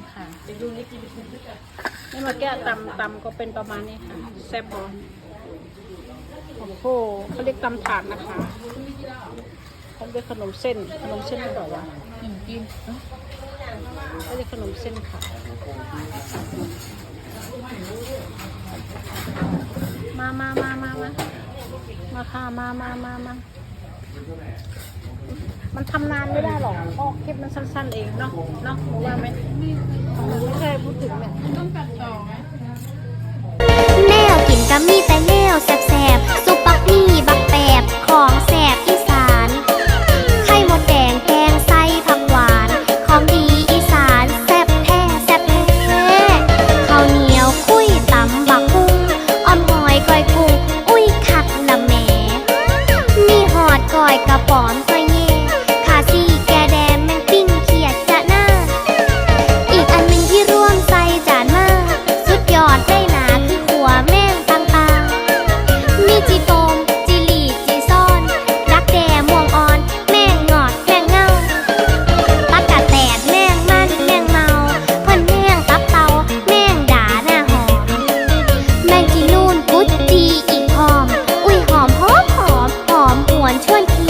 นี่ค่ะนี่มาแก้ตำตำก็เป็นประมาณนี้ค่ะแซ่บบอลโอ้โหเขาเรียกตำถาดนะคะเขาเรียกขนมเส้นขนมเส้นหรือเปล่าวะขนมจีนเขาเรียกขนมเส้นค่ะ มามามามามามาค่ะมามามามา มันทำนานไม่ได้หรอกเพราะคลิปมันสั้นๆเองเนาะเนาะหนูว่าไหมไม่ใช่พูดถึงเนี่ยต้องตัดต่อไหม ปอนซอยเย่ขาซีแกแดมแมงปิ้งเขียดจะน้า อีกอันหนึ่งที่ร่วมใส่จานมาสุดยอดได้หนาคือขัวแม่งปังปามีจีโปมจีหลีจีซ่อนรักแดม่วงอ่อน แม่งงอดแม่งเงาปักกะแตดแม่งมันแม่งเมาเพิ่แม่งตับเตาแม่งด่าหน้าหอม แม่งจีนูนกุดจีอีกหอม อุ้ยหอมหอมหอมหอมหวนชวนคิด